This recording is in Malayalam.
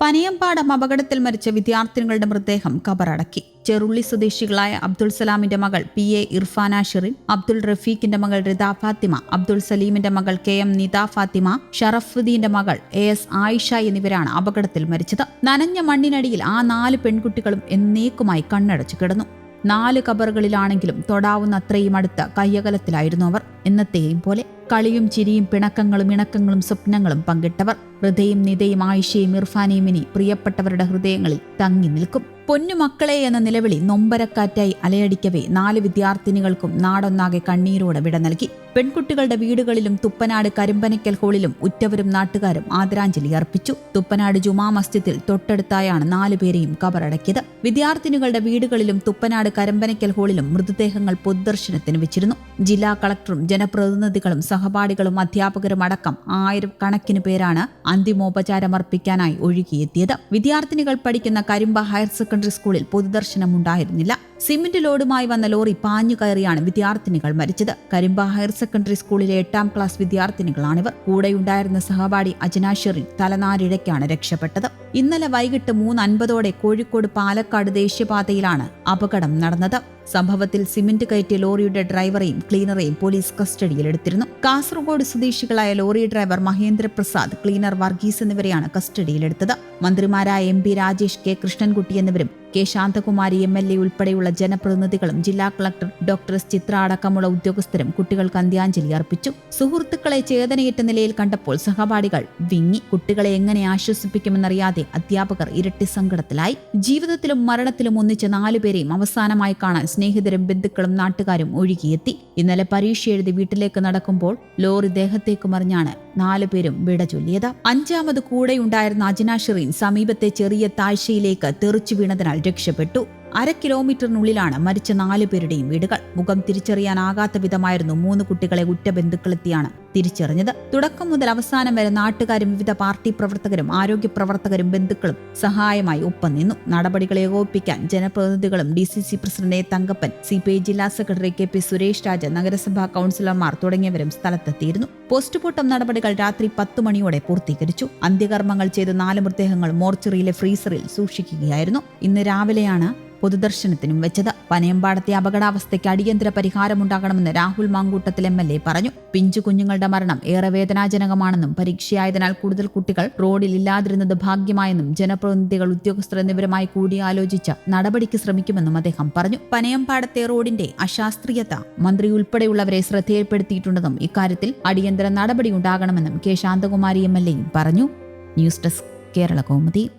പനയമ്പാടം അപകടത്തിൽ മരിച്ച വിദ്യാർത്ഥിനികളുടെ മൃതദേഹം കബറടക്കി. ചെറുള്ളി സ്വദേശികളായ അബ്ദുൾ സലാമിന്റെ മകൾ പി എ ഇർഫാന ഷിറിൻ അബ്ദുൾ റഫീഖിന്റെ മകൾ റിദ ഫാത്തിമ അബ്ദുൾ സലീമിന്റെ മകൾ കെ എം നിത ഫാത്തിമ ഷറഫുദ്ദീന്റെ മകൾ എ എസ് ആയിഷ എന്നിവരാണ് അപകടത്തിൽ മരിച്ചത്. നനഞ്ഞ മണ്ണിനടിയിൽ ആ നാല് പെൺകുട്ടികളും എന്നേക്കുമായി കണ്ണടച്ചു കിടന്നു. നാല് കബറുകളിലാണെങ്കിലും തൊടാവുന്ന അത്രയും അടുത്ത കയ്യകലത്തിലായിരുന്നു അവർ. എന്നത്തെയും പോലെ കളിയും ചിരിയും പിണക്കങ്ങളും ഇണക്കങ്ങളും സ്വപ്നങ്ങളും പങ്കിട്ടവർ ഹൃദയം നിതയും ആയിഷയും ഇർഫാനെയും ഇനി പ്രിയപ്പെട്ടവരുടെ ഹൃദയങ്ങളിൽ തങ്ങി നിൽക്കും. പൊന്നുമക്കളെ എന്ന നിലവിളി നൊമ്പരക്കാറ്റായി അലയടിക്കവേ നാല് വിദ്യാർത്ഥിനികൾക്കും നാടൊന്നാകെ കണ്ണീരോടെ വിട നൽകി. പെൺകുട്ടികളുടെ വീടുകളിലും തുപ്പനാട് കരിമ്പനയ്ക്കൽ ഹോളിലും ഉറ്റവരും നാട്ടുകാരും ആദരാഞ്ജലി അർപ്പിച്ചു. തുപ്പനാട് ജുമാ മസ്ജിദിൽ തൊട്ടടുത്തായാണ് നാലുപേരെയും കബറടക്കിയത്. വിദ്യാർത്ഥിനികളുടെ വീടുകളിലും തുപ്പനാട് കരമ്പനയ്ക്കൽ ഹോളിലും മൃതദേഹങ്ങൾ പൊതുദർശനത്തിന് വെച്ചിരുന്നു. ജില്ലാ കളക്ടറും ജനപ്രതിനിധികളും സഹപാഠികളും അധ്യാപകരും അടക്കം ആയിരം കണക്കിന് പേരാണ് അന്തിമോപചാരമർപ്പിക്കാനായി ഒഴുകിയെത്തിയത്. വിദ്യാർത്ഥിനികൾ പഠിക്കുന്ന കരിമ്പ ഹയർ സെക്കൻഡറി സ്കൂളിൽ പൊതുദർശനം ഉണ്ടായിരുന്നില്ല സിമന്റ് ലോഡുമായി വന്ന ലോറി പാഞ്ഞു കയറിയാണ് വിദ്യാർത്ഥിനികൾ മരിച്ചത്. കരിമ്പ ഹയർ സ്കൂളിലെ എട്ടാം ക്ലാസ് വിദ്യാർത്ഥിനികളാണിവർ. കൂടെയുണ്ടായിരുന്ന സഹപാഠി അജനാഷറിൻ തലനാരിഴയ്ക്കാണ് രക്ഷപ്പെട്ടത്. ഇന്നലെ വൈകിട്ട് മൂന്ന് അൻപതോടെ കോഴിക്കോട് പാലക്കാട് ദേശീയപാതയിലാണ് അപകടം നടന്നത്. സംഭവത്തിൽ സിമന്റ് കയറ്റിയ ലോറിയുടെ ഡ്രൈവറെയും ക്ലീനറെയും പോലീസ് കസ്റ്റഡിയിലെടുത്തിരുന്നു കാസർഗോഡ് സ്വദേശികളായ lorry driver Mahendraprasad cleaner Varghese എന്നിവരെയാണ് കസ്റ്റഡിയിലെടുത്തത് മന്ത്രിമാരായ M P Rajesh K Krishnankutty എന്നിവരും K Santhakumari M L A ഉൾപ്പെടെയുള്ള ജനപ്രതിനിധികളും ജില്ലാ കളക്ടർ ഡോക്ടർ എസ് ചിത്ര അടക്കമുള്ള ഉദ്യോഗസ്ഥരും കുട്ടികൾക്ക് അന്ത്യാഞ്ജലി അർപ്പിച്ചു. സുഹൃത്തുക്കളെ ചേതനയേറ്റ നിലയിൽ കണ്ടപ്പോൾ സഹപാഠികൾ വിങ്ങി കുട്ടികളെ എങ്ങനെ ആശ്വസിപ്പിക്കുമെന്നറിയാതെ അധ്യാപകർ ഇരട്ടി സങ്കടത്തിലായി. ജീവിതത്തിലും മരണത്തിലും ഒന്നിച്ച നാലുപേരെയും അവസാനമായി കാണാൻ സ്നേഹിതരും ബന്ധുക്കളും നാട്ടുകാരും ഒഴുകിയെത്തി. ഇന്നലെ പരീക്ഷ എഴുതി വീട്ടിലേക്ക് നടക്കുമ്പോൾ ലോറി ദേഹത്തേക്ക് മറിഞ്ഞാണ് നാലുപേരും വിട ചൊല്ലിയത്. അഞ്ചാമത് കൂടെയുണ്ടായിരുന്ന അജ്ന ഷെറീൻ സമീപത്തെ ചെറിയ താഴ്ചയിലേക്ക് തെറിച്ചു വീണതിനാൽ രക്ഷപ്പെട്ടു. അര കിലോമീറ്ററിനുള്ളിലാണ് മരിച്ച നാലു പേരുടെയും വീടുകൾ. മുഖം തിരിച്ചറിയാനാകാത്ത വിധമായിരുന്നു മൂന്ന് കുട്ടികളെ ഉറ്റ ബന്ധുക്കളെത്തിയാണ് തിരിച്ചറിഞ്ഞത്. തുടക്കം മുതൽ അവസാനം വരെ നാട്ടുകാരും വിവിധ പാർട്ടി പ്രവർത്തകരും ആരോഗ്യ പ്രവർത്തകരും ബന്ധുക്കളും സഹായമായി ഒപ്പം നിന്നു. നടപടികൾ ഏകോപിപ്പിക്കാൻ ജനപ്രതിനിധികളും D C C president A Thankappan C P I ജില്ലാ secretary K P Suresh Raja നഗരസഭാ കൌൺസിലർമാർ തുടങ്ങിയവരും സ്ഥലത്തെത്തിയിരുന്നു. പോസ്റ്റ്മോർട്ടം നടപടികൾ രാത്രി പത്ത് മണിയോടെ പൂർത്തീകരിച്ചു. അന്ത്യകർമ്മങ്ങൾ ചെയ്ത നാല് മൃതദേഹങ്ങൾ മോർച്ചറിയിലെ ഫ്രീസറിൽ സൂക്ഷിക്കുകയായിരുന്നു. ഇന്ന് രാവിലെയാണ് പൊതുദർശനത്തിനും വെച്ചത്. പനയമ്പാടത്തെ അപകടാവസ്ഥയ്ക്ക് അടിയന്തര പരിഹാരമുണ്ടാകണമെന്ന് Rahul Mamkootathil M L A പറഞ്ഞു. പിഞ്ചു കുഞ്ഞുങ്ങളുടെ മരണം ഏറെ വേദനാജനകമാണെന്നും പരീക്ഷയായതിനാൽ കൂടുതൽ കുട്ടികൾ റോഡിൽ ഇല്ലാതിരുന്നത് ഭാഗ്യമായെന്നും ജനപ്രതിനിധികൾ ഉദ്യോഗസ്ഥർ എന്നിവരുമായി കൂടിയാലോചിച്ച് നടപടിക്ക് ശ്രമിക്കുമെന്നും അദ്ദേഹം പറഞ്ഞു. പനയമ്പാടത്തെ റോഡിന്റെ അശാസ്ത്രീയത മന്ത്രി ഉൾപ്പെടെയുള്ളവരെ ശ്രദ്ധയിൽപ്പെടുത്തിയിട്ടുണ്ടെന്നും ഇക്കാര്യത്തിൽ അടിയന്തര നടപടി ഉണ്ടാകണമെന്നും കെ ശാന്തകുമാരി എം എൽ എയും പറഞ്ഞു. News desk Kerala Kaumudi.